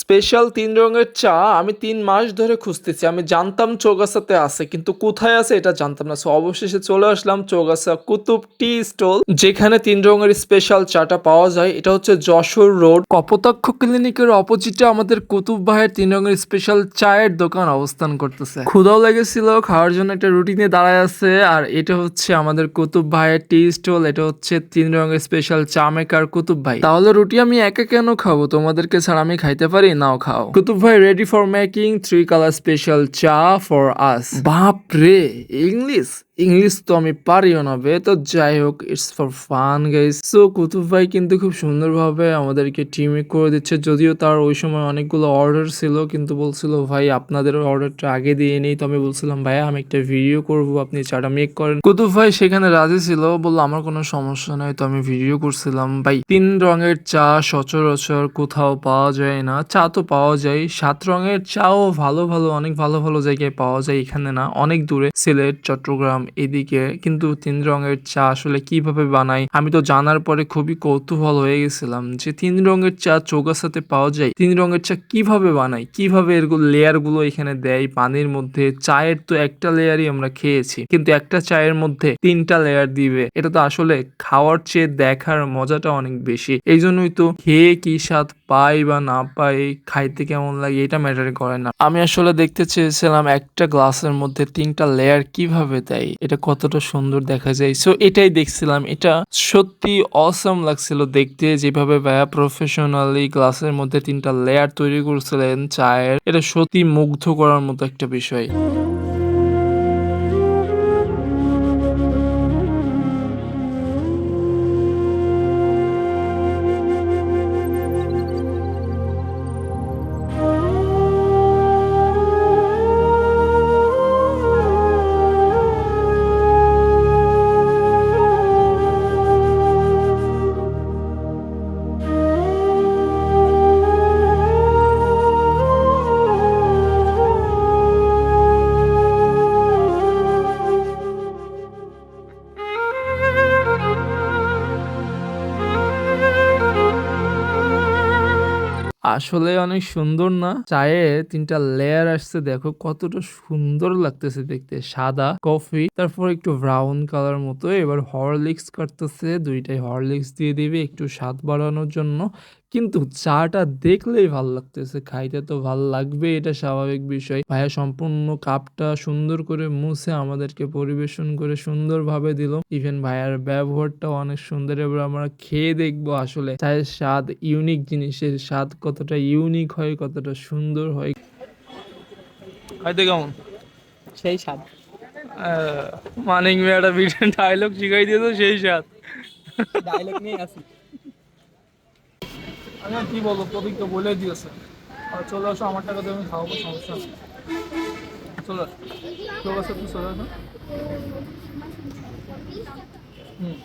Special তিন রঙের চা আমি তিন মাস ধরে খুঁজতেছি। আমি জানতাম চৌগাছাতে আছে, কিন্তু কোথায় আছে এটা জানতাম না। সো অবশেষে চলে আসলাম চৌগাছা কুতুব টি স্টল, যেখানে তিন রঙের স্পেশাল চাটা পাওয়া যায়। এটা হচ্ছে যশোর রোড। কপোতাক্ষ ক্লিনিকের অপোজিটে আমাদের কুতুব ভাইয়ের তিন রঙের স্পেশাল চায়ের দোকান অবস্থান করতেছে। ক্ষুদাও লেগেছিল, খাওয়ার জন্য একটা রুটিনে দাঁড়ায় আছে, আর এটা হচ্ছে আমাদের কুতুব ভাইয়ের টি স্টল, এটা হচ্ছে তিন রঙের স্পেশাল চা মেকার কুতুব ভাই। তাহলে রুটি আমি একা কেন খাব? তোমাদেরকে ছাড়া আমি খাইতে পারি নাও খাও। কুতুব ভাই ready for making three colour special cha for us বাপ রে ইংলিশ ইংলিশ তো আমি পারিও না বে, তো যাই হোক it's for fun guys so Kutub ভাই কিন্তু খুব সুন্দরভাবে আমাদেরকে টিমে করে দিচ্ছে, যদিও তার ওই সময় অনেকগুলো অর্ডার ছিল, কিন্তু বলছিল, ভাই, আপনাদের অর্ডারটা আগে দিয়ে নেই। তো আমি বলছিলাম ভাই আমি একটা ভিডিও করব, আপনি চাটা মেক করেন। কুতুব ভাই সেখানে রাজি ছিল, বলল, আমার কোনো সমস্যা নাই। তো আমি ভিডিও করছিলাম, ভাই, তিন রঙের চা সচরাচর কোথাও পাওয়া যায় না। চা তো পাওয়া যায়, সাত রঙের চাও ভালো ভালো, অনেক ভালো ভালো জায়গায় পাওয়া যায়, এখানে না, অনেক দূরে, সিলেট, চট্টগ্রাম এদিকে। কিন্তু তিন রঙের চা আসলে কীভাবে বানাই, আমি তো জানার পরে খুবই কৌতূহল হয়ে গেছিলাম যে তিন রঙের চা চৌগাছাতে পাওয়া যায়। তিন রঙের চা কীভাবে বানাই, কীভাবে এর লেয়ারগুলো এখানে দেয় পানির মধ্যে, চায়ের তো একটা লেয়ারই আমরা খেয়েছি, কিন্তু একটা চায়ের মধ্যে তিনটা লেয়ার দিবে। এটা তো আসলে খাওয়ার চেয়ে দেখার মজাটা অনেক বেশি। এই জন্যই তো খেয়ে কি স্বাদ পাই বা না পাই, খাইতে কেমন লাগে এটা ম্যাটার করে না। আমি আসলে দেখতে চেয়েছিলাম একটা গ্লাসের মধ্যে তিনটা লেয়ার কীভাবে দেয়। এটা কতটা সুন্দর দেখা যায়। সো এটাই দেখছিলাম। এটা সত্যি অসম লাগছিল দেখতে। যেভাবে ভাইয়া প্রফেশনালি গ্লাসের মধ্যে তিনটা লেয়ার তৈরি করছিলেন, চায়ের, এটা সত্যি মুগ্ধ করার মতো একটা বিষয়। আসলে অনেক সুন্দর না? চায়ে তিনটা লেয়ার আসছে, দেখো কতটা সুন্দর লাগতেছে দেখতে। সাদা কফি তারপর একটু ব্রাউন কালার মতো, এবার হরলিক্স কাটতেছে, দুইটাই হরলিক্স দিয়ে দিবে, একটু স্বাদ বাড়ানোর জন্য। কিন্তু চাটা দেখলেই ভালো লাগতেছে খাইতে তো ভালো লাগবে এটা স্বাভাবিক বিষয়। ভাইয়া সম্পূর্ণ কাপটা সুন্দর করে মুছে আমাদেরকে পরিবেশন করে সুন্দরভাবে দিল। ইভেন ভাইয়ার ব্যবহারটাও অনেক সুন্দর এবার আমরা খেয়ে দেখব আসলে চায়ের স্বাদ ইউনিক জিনিসের স্বাদ কতটা ইউনিক হয় কতটা সুন্দর হয়। খাইতে কেমন? সেই স্বাদ। মানিক মেয়েটা বিটেন ডায়লগ শিখাই দিয়েছ সেই স্বাদ। ডায়লগ নিয়ে আসি আমি কি বলব, প্রদীপ তো বলে দিয়েছে। আর চলে আসো, আমার টাকা দিয়ে আমি খাওয়াবো, সমস্যা নেই চলে আসো। চলে আসো তুই চলে আসো। হুম।